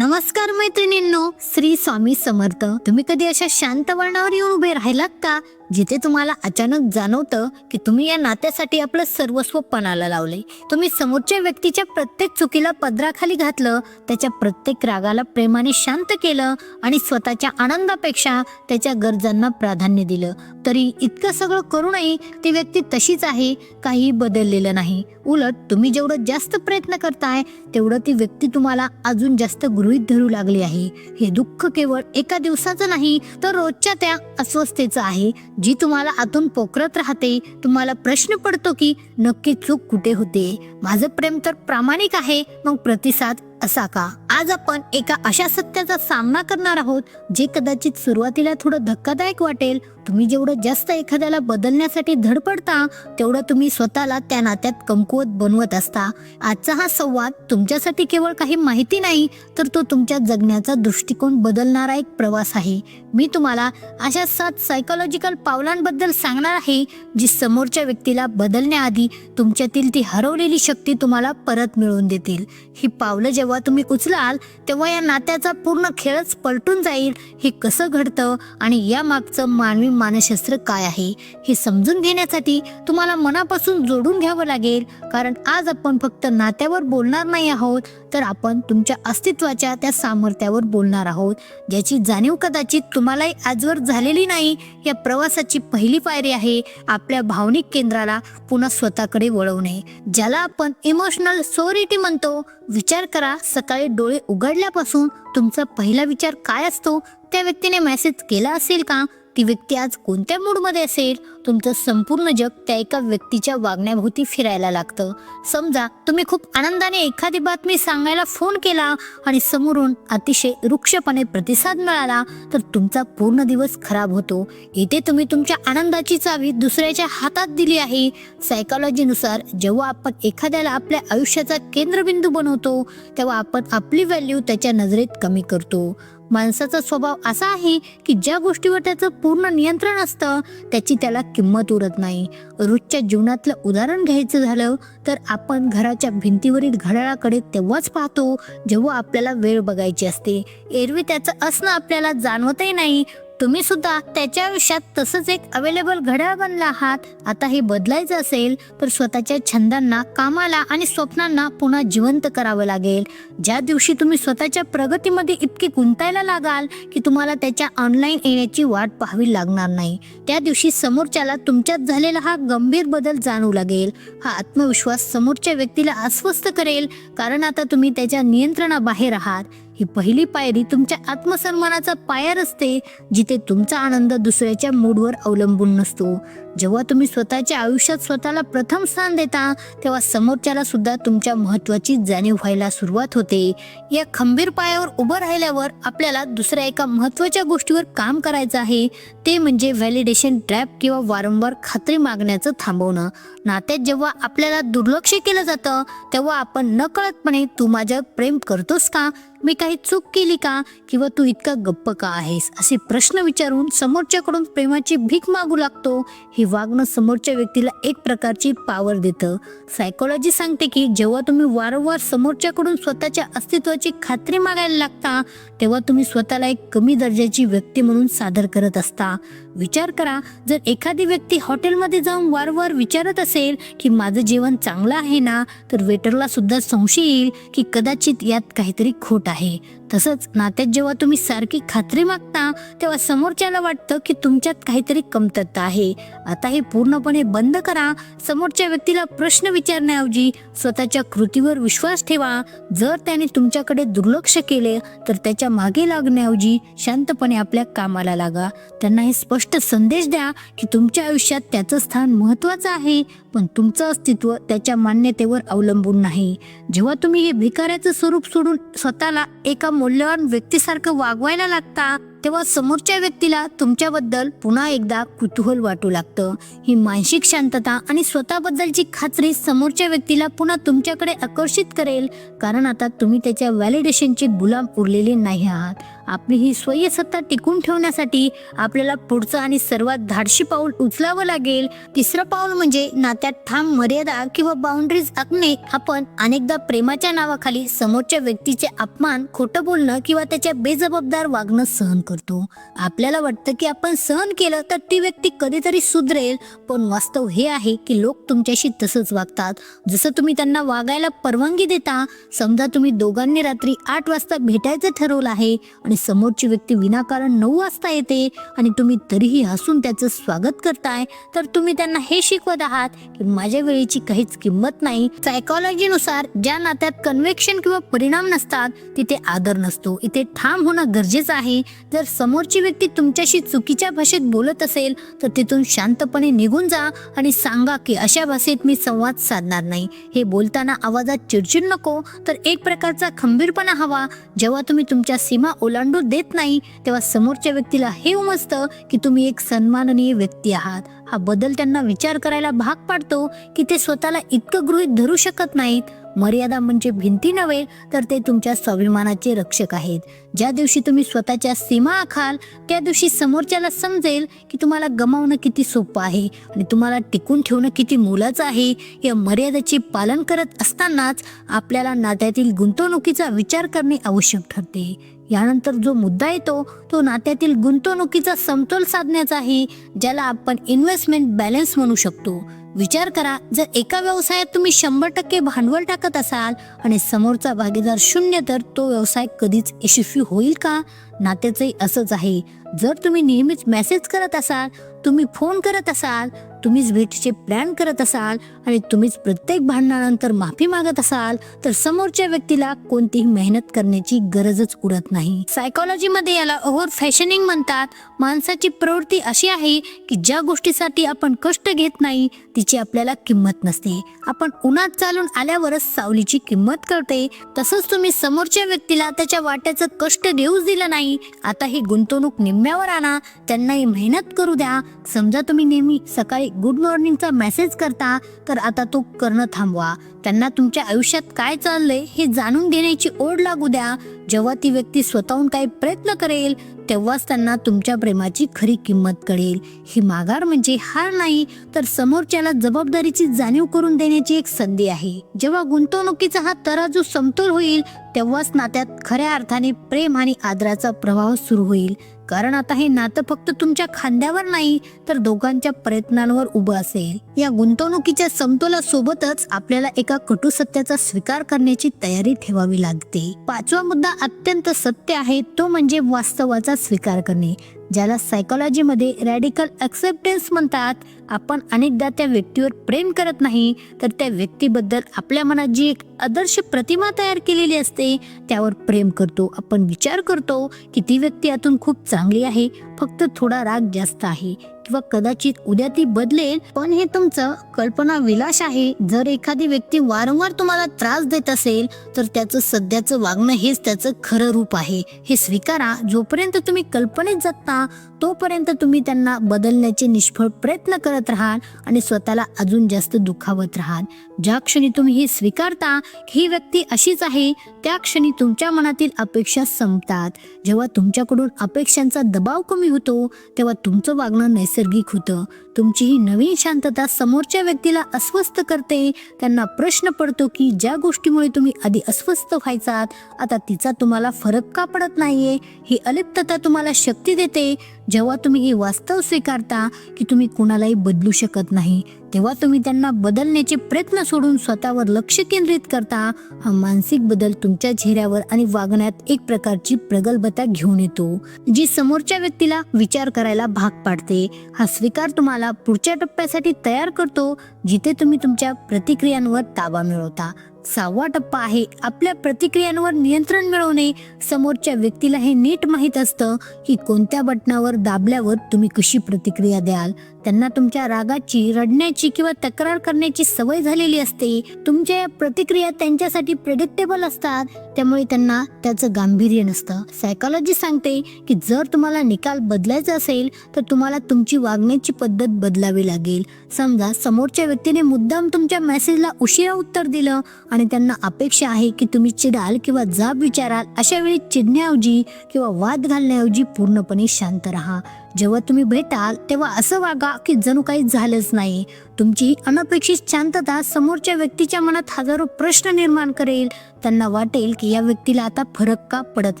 नमस्कार मैत्रिणींनो श्री स्वामी समर्थ तुम्ही कधी अशा शांत वळणावर येऊन उभे राहिलात का? जिथे तुम्हाला अचानक जाणवतं की तुम्ही या नात्यासाठी आपलं सर्वस्व पणाला लावले तुम्ही समोरच्या व्यक्तीच्या प्रत्येक चुकीला पदराखाली घातलं त्याच्या प्रत्येक रागाला प्रेमाने शांत केलं आणि स्वतःच्या आनंदापेक्षा त्याच्या गरजांना प्राधान्य दिलं. तरी इतकं सगळं करूनही ती व्यक्ती तशीच आहे काही बदललेलं नाही. उलट तुम्ही जेवढं जास्त प्रयत्न करताय तेवढं ती व्यक्ती तुम्हाला अजून जास्त गृहीत धरू लागली आहे. हे दुःख केवळ एका दिवसाचं नाही तर रोजच्या त्या अस्वस्थतेचं आहे. जी तुम्हाला आतून पोखरत राहते तुम्हाला प्रश्न पडतो की नक्की चूक कुठे होते? माझं प्रेम तर प्रामाणिक आहे मग प्रतिसाद असा का? आज आपण एका अशा सत्याचा सामना करणार आहोत जे कदाचित सुरुवातीला थोडं धक्कादायक वाटेल. तुम्ही जेवढं जास्त एखाद्याला बदलण्यासाठी धडपडता तेवढं तुम्ही स्वतःला त्या नात्यात कमकुवत बनवत असता. आजचा हा संवाद तुमच्यासाठी केवळ काही माहिती नाही तर तो तुमच्या जगण्याचा दृष्टिकोन बदलणारा एक प्रवास आहे. मी तुम्हाला अशा सात सायकोलॉजिकल पावलांबद्दल सांगणार आहे जी समोरच्या व्यक्तीला बदलण्याआधी तुमच्यातील ती हरवलेली शक्ती तुम्हाला परत मिळवून देतील. ही पावलं जेव्हा जेव्हा तुम्ही उचलाल तेव्हा या नात्याचा पूर्ण खेळच पलटून जाईल. हे कसं घडतं आणि या मागचं मानवी मानसशास्त्र काय आहे हे समजून घेण्यासाठी तुम्हाला मनापासून जोडून घ्यावं लागेल. कारण आज आपण फक्त नात्यावर बोलणार नाही आहोत तर आपण तुमच्या अस्तित्वाच्या त्या सामर्थ्यावर बोलणार आहोत. ज्याची जाणीव कदाचित तुम्हालाही आजवर झालेली नाही. या प्रवासाची पहिली पायरी आहे आपल्या भावनिक केंद्राला पुन्हा स्वतःकडे वळवणे ज्याला आपण इमोशनल सोरिटी म्हणतो. विचार करा. सकाळी डोळे उघडल्यापासून तुमचा पहिला विचार काय असतो? त्या व्यक्तीने मेसेज केला असेल का? ती व्यक्ती आज कोणत्या मूडमध्ये असेल? तुमचं संपूर्ण जग त्या एका व्यक्तीच्या वागण्याभोवती फिरायला लागतं. समजा तुम्ही खूप आनंदाने एखादी बातमी सांगायला फोन केला आणि समोरून अतिशय वृक्षपणे प्रतिसाद मिळाला तर तुमचा पूर्ण दिवस खराब होतो. इथे तुम्ही तुमच्या आनंदाची चावी दुसऱ्याच्या हातात दिली आहे. सायकॉलॉजीनुसार जेव्हा आपण एखाद्याला आपल्या आयुष्याचा केंद्रबिंदू बनवतो तेव्हा आपण आपली व्हॅल्यू त्याच्या नजरेत कमी करतो. माणसाचा स्वभाव असा आहे की ज्या गोष्टीवर त्याचं पूर्ण नियंत्रण असतं त्याची त्याला किंमत उरत नाही. रोजच्या जीवनातलं उदाहरण घ्यायचं झालं तर आपण घराच्या भिंतीवरील घड्याळाकडे तेव्हाच पाहतो जेव्हा आपल्याला वेळ बघायची असते. एरवी त्याचं असणं आपल्याला जाणवतही नाही तुम्ही सुद्धा त्याच्या आयुष्यात तसंच एक अवेलेबल घड्याळ बनला आहात. आता हे बदलायचं असेल तर स्वतःच्या छंदांना कामाला आणि स्वप्नांना पुन्हा जिवंत करावं लागेल. ज्या दिवशी तुम्ही स्वतःच्या प्रगतीमध्ये इतके गुंतायला लागाल की तुम्हाला त्याच्या ऑनलाईन येण्याची वाट पाहावी लागणार नाही. त्या दिवशी समोरच्याला तुमच्यात झालेला हा गंभीर बदल जाणू लागेल. हा आत्मविश्वास समोरच्या व्यक्तीला अस्वस्थ करेल कारण आता तुम्ही त्याच्या नियंत्रणाबाहेर आहात. ही पहिली पायरी तुमच्या आत्मसन्मानाचा पायर असते जिथे तुमचा आनंद दुसऱ्याच्या मूडवर अवलंबून नसतो. जेव्हा तुम्ही स्वतःच्या आयुष्यात स्वतःला प्रथम स्थान देता तेव्हा समोरच्याला सुद्धा तुमच्या महत्वाची जाणीव व्हायला सुरुवात होते. या खंबीर पायावर उभं राहिल्यावर आपल्याला दुसऱ्या एका महत्त्वाच्या गोष्टीवर काम करायचं आहे. ते म्हणजे व्हॅलिडेशन ट्रॅप किंवा वारंवार खात्री मागण्याचं थांबवणं. नात्यात जेव्हा आपल्याला दुर्लक्ष केलं जातं तेव्हा आपण नकळतपणे तू माझ्यावर प्रेम करतोस का? मी काही चूक केली का? किंवा तू इतका गप्प का आहेस? असे प्रश्न विचारून समोरच्याकडून प्रेमाची भीक मागू लागतो. हे वागणं समोरच्या व्यक्तीला एक प्रकारची पावर देतं. सायकोलॉजी सांगते की जेव्हा तुम्ही वारंवार समोरच्याकडून स्वतःच्या अस्तित्वाची खात्री मागायला लागता तेव्हा तुम्ही स्वतःला एक कमी दर्जाची व्यक्ती म्हणून सादर करत असता. विचार करा. जर एखादी व्यक्ती हॉटेलमध्ये जाऊन वारंवार विचारत असेल की माझं जेवण चांगलं आहे ना तर वेटरला सुद्धा संशय येईल की कदाचित यात काहीतरी खोट आहे. तसंच नात्यात जेव्हा तुम्ही सारखी खात्री मागता तेव्हा समोरच्याला वाटतं की तुमच्यात काहीतरी कमतरता आहे. आता हे पूर्णपणे बंद करा. समोरच्या व्यक्तीला प्रश्न विचारण्याऐवजी स्वतःच्या कृतीवर विश्वास ठेवा. जर त्याने तुमच्याकडे दुर्लक्ष केले तर त्याच्यामागे लागण्याऐवजी शांतपणे आपल्या कामाला लागा. त्यांना हे स्पष्ट संदेश द्या की तुमच्या आयुष्यात त्याचं स्थान महत्वाचं आहे पण तुमचं अस्तित्व त्याच्या मान्यतेवर अवलंबून नाही. जेव्हा तुम्ही हे भिकाऱ्याचं स्वरूप सोडून स्वतःला एका मौल्यवान व्यक्तीसारखं वागवायला लागता तेव्हा समोरच्या व्यक्तीला तुमच्याबद्दल पुन्हा एकदा कुतूहल वाटू लागतं. ही मानसिक शांतता आणि स्वतःबद्दलची खात्री समोरच्या व्यक्तीला पुन्हा तुमच्याकडे आकर्षित करेल. कारण आता तुम्ही त्याच्या व्हॅलिडेशनचे गुलाम उरलेले नाही आहात. आपली ही स्वयसत्ता टिकून ठेवण्यासाठी आपल्याला पुढचं आणि सर्वात धाडशी पाऊल उचलावं लागेल. तिसरं पाऊल म्हणजे नात्यात ठाम मर्यादा किंवा बाउंड्रीज आखणे. आपण अनेकदा प्रेमाच्या नावाखाली समोरच्या व्यक्तीचे अपमान खोटं बोलणं किंवा त्याच्या बेजबाबदार वागणं सहन करतो. आपल्याला वाटतं की आपण सहन केलं तर ती व्यक्ती कधीतरी सुधरेल. पण वास्तव हे आहे की लोक तुमच्याशी तसंच वागतात. जसं तुम्ही त्यांना वागायला परवानगी देता समजा तुम्ही दोघांनी रात्री आठ वाजता भेटायचं ठरवलं आहे आणि समोरची व्यक्ती विनाकारण नऊ वाजता येते आणि तुम्ही तरीही हसून त्याचं स्वागत करताय तर तुम्ही त्यांना हे शिकवत आहात की माझ्या वेळेची काहीच किंमत नाही. सायकॉलॉजीनुसार ज्या नात्यात कन्व्हेक्शन किंवा परिणाम नसतात तिथे आदर नसतो. इथे ठाम होणं गरजेचं आहे. जर जर समोरची व्यक्ती तुमच्याशी चुकीच्या भाषेत बोलत असेल तर तिथून शांतपणे निघून जा आणि सांगा की अशा भाषेत मी संवाद साधणार नाही. हे बोलताना आवाजात चिडचिड नको तर एक प्रकारचा खंबीरपणा हवा. जेव्हा तुम्ही तुमच्या सीमा ओलांडू देत नाही तेव्हा समोरच्या व्यक्तीला हे उमजतं की तुम्ही एक सन्माननीय व्यक्ती आहात. हा बदल त्यांना विचार करायला भाग पाडतो की ते स्वतःला इतकं गृहीत धरू शकत नाहीत. मर्यादा म्हणजे भिंती नव्हे तर ते तुमच्या स्वाभिमानाचे रक्षक आहेत. ज्या दिवशी तुम्ही स्वतःच्या सीमा आखाल त्या दिवशी समोरच्याला समजेल की तुम्हाला गमावणं किती सोपं आहे आणि तुम्हाला टिकून ठेवणं किती मोलाचं आहे या मर्यादेचे पालन करत असतानाच आपल्याला नात्यातील गुंतवणुकीचा विचार करणे आवश्यक ठरते. यानंतर जो मुद्दा येतो तो नात्यातील गुंतवणुकीचा समतोल साधण्याचा आहे ज्याला आपण इन्व्हेस्टमेंट बॅलन्स म्हणू शकतो. विचार करा जर एका व्यवसायात तुम्ही शंभर टक्के भांडवल टाकत असाल आणि समोरचा भागीदार शून्य तर तो व्यवसाय कधीच यशस्वी होईल का? नात्याचंही असंच आहे. जर तुम्ही नेहमीच मेसेज करत असाल तुम्ही फोन करत असाल तुम्हीच भेटीचे प्लॅन करत असाल आणि तुम्हीच प्रत्येक भांडणानंतर माफी मागत असाल तर समोरच्या व्यक्तीला कोणतीही मेहनत करण्याची गरजच उडत नाही. सायकॉलॉजीमध्ये याला ओव्हर फॅशनिंग म्हणतात. माणसाची प्रवृत्ती अशी आहे की ज्या गोष्टीसाठी आपण कष्ट घेत नाही तिची आपल्याला किंमत नसते. आपण उन्हात चालून आल्यावरच सावलीची किंमत कळते. तसंच तुम्ही समोरच्या व्यक्तीला त्याच्या वाट्याचं कष्ट देऊच दिलं नाही. आता ही गुंतवणूक निम्म्यावर आणा. त्यांनाही मेहनत करू द्या. समजा तुम्ही नेहमी सकाळी गुड मॉर्निंगचा मेसेज करता तर आता तो करणं थांबवा. त्यांना तुमच्या आयुष्यात काय चाललंय हे जाणून देण्याची ओढ लागू द्या. जेव्हा ती व्यक्ती स्वतःहून काही प्रयत्न करेल तेव्हाच त्यांना तुमच्या प्रेमाची खरी किंमत कळेल. ही माघार म्हणजे हार नाही तर समोरच्याला जबाबदारीची जाणीव करून देण्याची एक संधी आहे. जेव्हा गुंतवणुकीचा हा तराजू समतोल होईल तेव्हाच नात्यात खऱ्या अर्थाने प्रेम आणि आदराचा प्रवाह सुरू होईल. कारण आता हे नातं फक्त तुमच्या खांद्यावर नाही तर दोघांच्या प्रयत्नांवर उभं असेल. या गुंतवणुकीच्या समतोलासोबतच आपल्याला एका कटू सत्याचा स्वीकार करण्याची तयारी ठेवावी लागते. पाचवा मुद्दा अत्यंत सत्य आहे तो म्हणजे वास्तवाचा स्वीकार करणे. ज्याला सायकोलॉजीमध्ये रॅडिकल ॲक्सेप्टन्स म्हणतात आपण अनेकदा त्या व्यक्तीवर प्रेम करत नाही तर त्या व्यक्तीबद्दल आपल्या मनात जी एक आदर्श प्रतिमा तयार केलेली असते त्यावर प्रेम करतो. आपण विचार करतो की ती व्यक्ती यातून खूप चांगली आहे फक्त थोडा राग जास्त आहे. किंवा कदाचित उद्या ती बदलेल पण हे तुमचं कल्पना विलास आहे. जर एखादी व्यक्ती वारंवार तुम्हाला त्रास देत असेल तर त्याचं सध्याचं वागणं हेच त्याचं खरं रूप आहे. हे स्वीकारा. जोपर्यंत तुम्ही कल्पनेत जगता तोपर्यंत तुम्ही त्यांना बदलण्याचे निष्फळ प्रयत्न करत राहाल आणि स्वतःला अजून जास्त दुखावत राहाल. ज्या क्षणी तुम्ही हे स्वीकारता ही व्यक्ती अशीच आहे. त्या क्षणी तुमच्या मनातील अपेक्षा संपतात. जेव्हा तुमच्याकडून अपेक्षांचा दबाव कमी होतो तेव्हा तुमचं वागणं नैसर्गिक नैसर्गिक होतं. तुमची ही नवीन शांतता समोरच्या व्यक्तीला अस्वस्थ करते. त्यांना प्रश्न पडतो की ज्या गोष्टीमुळे तुम्ही आधी अस्वस्थ व्हायचात आता तिचा तुम्हाला फरक का पडत नाहीये? ही अलिप्तता तुम्हाला शक्ती देते. जेव्हा तुम्ही हे वास्तव स्वीकारता की तुम्ही कुणालाही बदलू शकत नाही तेव्हा तुम्ही त्यांना बदलण्याचे प्रयत्न सोडून स्वतःवर लक्ष केंद्रित करता हा मानसिक बदल तुमच्या चेहऱ्यावर आणि वागण्यात एक प्रकारची प्रगल्भता घेऊन येतो जी समोरच्या व्यक्तीला विचार करायला भाग पाडते. हा स्वीकार तुम्हाला पुढच्या टप्प्यासाठी तयार करतो जिथे तुम्ही तुमच्या प्रतिक्रियांवर ताबा मिळवता. सहावा टप्पा आहे आपल्या प्रतिक्रियांवर नियंत्रण मिळवणे. समोरच्या व्यक्तीला हे नीट माहीत असतं की कोणत्या बटनावर दाबल्यावर तुम्ही कशी प्रतिक्रिया द्याल. त्यांना तुमच्या रागाची रडण्याची किंवा तक्रार करण्याची सवय झालेली असते. तुमच्या या प्रतिक्रिया त्यांच्यासाठी प्रेडिक्टेबल असतात. त्यामुळे त्यांना त्याचं गांभीर्य नसतं. सायकॉलॉजी सांगते की जर तुम्हाला निकाल बदलायचा असेल तर तुम्हाला तुमची वागण्याची पद्धत बदलावी लागेल. समजा समोरच्या व्यक्तीने मुद्दाम तुमच्या मेसेजला उशिरा उत्तर दिलं आणि त्यांना अपेक्षा आहे की तुम्ही चिडाल किंवा जाब विचाराल अशा वेळी चिडण्याऐवजी किंवा वाद घालण्याऐवजी पूर्णपणे शांत राहा. जेव्हा तुम्ही भेटाल तेव्हा असं वागा की जणू काही झालंच नाही. तुमची अनपेक्षित शांतता समोरच्या व्यक्तीच्या मनात हजारो प्रश्न निर्माण करेल. त्यांना वाटेल की या व्यक्तीला आता फरक का पडत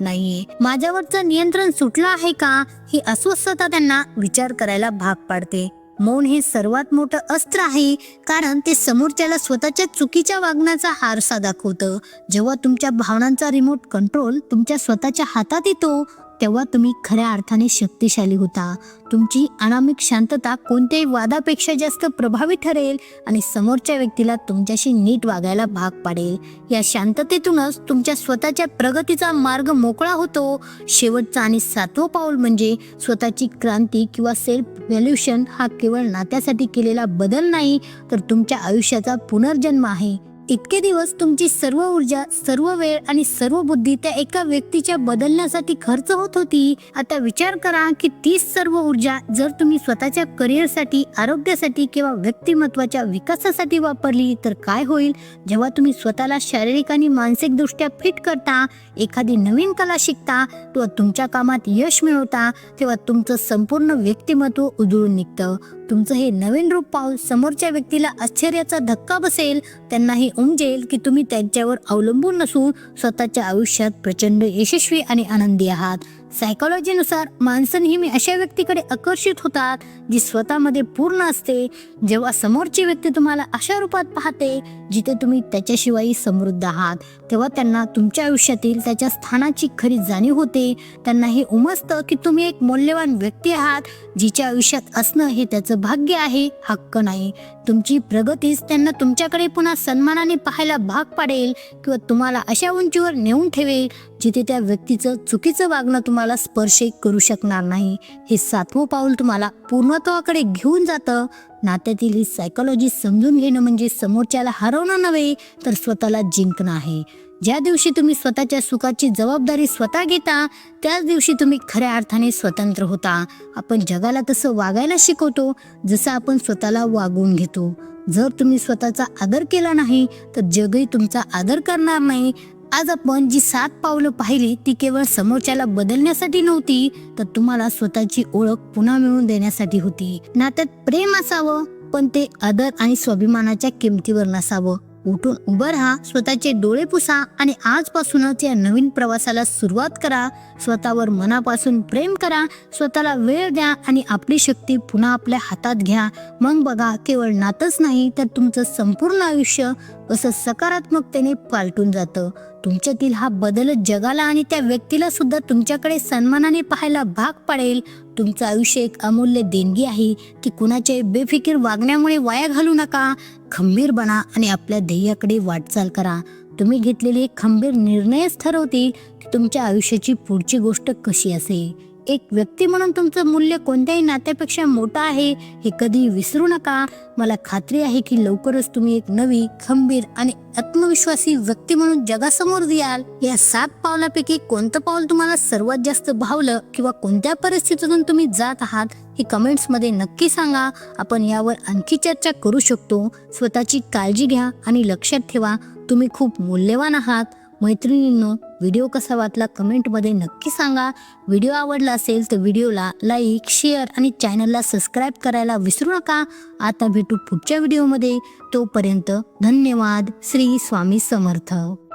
नाहीये. माझ्यावरचं नियंत्रण सुटलं आहे का? ही अस्वस्थता त्यांना विचार करायला भाग पाडते. मौन हे सर्वात मोठं अस्त्र आहे कारण ते समोरच्याला स्वतःच्या चुकीच्या वागण्याचा हारसा दाखवतं. जेव्हा तुमच्या भावनांचा रिमोट कंट्रोल तुमच्या स्वतःच्या हातात येतो तेव्हा तुम्ही खऱ्या अर्थाने शक्तिशाली होता. तुमची अनामिक शांतता कोणत्याही वादापेक्षा जास्त प्रभावी ठरेल आणि समोरच्या व्यक्तीला तुमच्याशी नीट वागायला भाग पाडेल. या शांततेतूनच तुमच्या स्वतःच्या प्रगतीचा मार्ग मोकळा होतो. शेवटचा आणि सातवं पाऊल म्हणजे स्वतःची क्रांती किंवा सेल्फ व्हॅल्युशन हा केवळ नात्यासाठी केलेला बदल नाही तर तुमच्या आयुष्याचा पुनर्जन्म आहे. इतके दिवस तुमची सर्व ऊर्जा सर्व वेळ आणि सर्व बुद्धी त्या एका व्यक्तीच्या बदलण्यासाठी खर्च होत होती? आता विचार करा की तीच सर्व ऊर्जा जर तुम्ही स्वतःच्या करिअरसाठी आरोग्यासाठी किंवा व्यक्तिमत्वाच्या विकासासाठी वापरली तर काय होईल? जेव्हा तुम्ही स्वतःला शारीरिक आणि मानसिक दृष्ट्या फिट करता एखादी नवीन कला शिकता किंवा तुमच्या कामात यश मिळवता तेव्हा तुमचं संपूर्ण व्यक्तिमत्व उजळून निघतं. तुमचं हे नवीन रूप पाहून समोरच्या व्यक्तीला आश्चर्याचा धक्का बसेल त्यांनाही उमजेल की तुम्ही त्यांच्यावर अवलंबून नसून स्वतःच्या आयुष्यात प्रचंड यशस्वी आणि आनंदी आहात. सायकोलॉजीनुसार माणसं नेहमी अशा व्यक्तीकडे आकर्षित होतात जी स्वतःमध्ये पूर्ण असते. जेव्हा समोरची व्यक्ती तुम्हाला अशा रूपात पाहते जिथे तुम्ही त्याच्याशिवाय समृद्ध आहात. तेव्हा त्यांना तुमच्या आयुष्यातील त्याच्या स्थानाची खरी जाणीव होते. त्यांना हे उमजतं की तुम्ही एक मौल्यवान व्यक्ती आहात जिच्या आयुष्यात असणं हे त्याचं भाग्य आहे हक्क नाही. तुमची प्रगतीच त्यांना तुमच्याकडे पुन्हा सन्मानाने पाहायला भाग पाडेल किंवा तुम्हाला अशा उंचीवर नेऊन ठेवेल जिथे त्या व्यक्तीचं चुकीचं वागणं तुम्हाला स्पर्श करू शकणार नाही. हे सातवं पाऊल तुम्हाला पूर्णत्वाकडे घेऊन जातं. नात्यातील ही सायकोलॉजी समजून घेणं म्हणजे समोरच्याला हरवणं नव्हे तर स्वतःला जिंकणं आहे. ज्या दिवशी तुम्ही स्वतःच्या सुखाची जबाबदारी स्वतः घेता त्याच दिवशी तुम्ही खऱ्या अर्थाने स्वतंत्र होता. आपण जगाला तसं वागायला शिकवतो जसं आपण स्वतःला वागवून घेतो. जर तुम्ही स्वतःचा आदर केला नाही तर जगही तुमचा आदर करणार नाही आज आपण जी सात पावलं पाहिली ती केवळ समोरच्याला बदलण्यासाठी नव्हती तर तुम्हाला स्वतःची ओळख पुन्हा मिळवून देण्यासाठी होती. नात्यात प्रेम असावं पण ते आदर आणि स्वाभिमानाच्या किमतीवर नसावं. उठून उभं राहा स्वतःचे डोळे पुसा आणि आजपासूनच या नवीन प्रवासाला सुरुवात करा. स्वतःवर मनापासून प्रेम करा स्वतःला वेळ द्या आणि आपली शक्ती पुन्हा आपल्या हातात घ्या. मग बघा केवळ नातच नाही तर तुमचं संपूर्ण आयुष्य असं सकारात्मकतेने पालटून जातं. तुमच्यातील हा बदल जगाला आणि त्या व्यक्तीला सुद्धा तुमच्याकडे सन्मानाने पाहायला भाग पाडेल. तुमचं आयुष्य एक अमूल्य देणगी आहे ती कुणाचे बेफिकीर वागण्यामुळे वाया घालू नका. खंबीर बना आणि आपल्या ध्येयाकडे वाटचाल करा. तुम्ही घेतलेले खंबीर निर्णयच ठरवतील की तुमच्या आयुष्याची पुढची गोष्ट कशी असेल. एक व्यक्ती म्हणून तुमचं मूल्य कोणत्याही नात्यापेक्षा मोठं आहे हे कधी विसरू नका. मला खात्री आहे की लवकरच तुम्ही एक नवी खंबीर आणि आत्मविश्वासी व्यक्ती म्हणून जगासमोर दियाल. या सात पावलापैकी कोणतं पाऊल तुम्हाला सर्वात जास्त भावलं किंवा कोणत्या परिस्थितीतून तुम्ही जात आहात हे कमेंट्समध्ये नक्की सांगा. आपण यावर आणखी चर्चा करू शकतो. स्वतःची काळजी घ्या आणि लक्षात ठेवा तुम्ही खूप मूल्यवान आहात. मैत्रिणींनो व्हिडिओ कसा वाटला कमेंटमध्ये नक्की सांगा. व्हिडिओ आवडला असेल तर व्हिडिओला लाईक शेअर आणि चॅनलला सबस्क्राईब करायला विसरू नका. आता भेटू पुढच्या व्हिडिओमध्ये. तोपर्यंत धन्यवाद. श्री स्वामी समर्थ.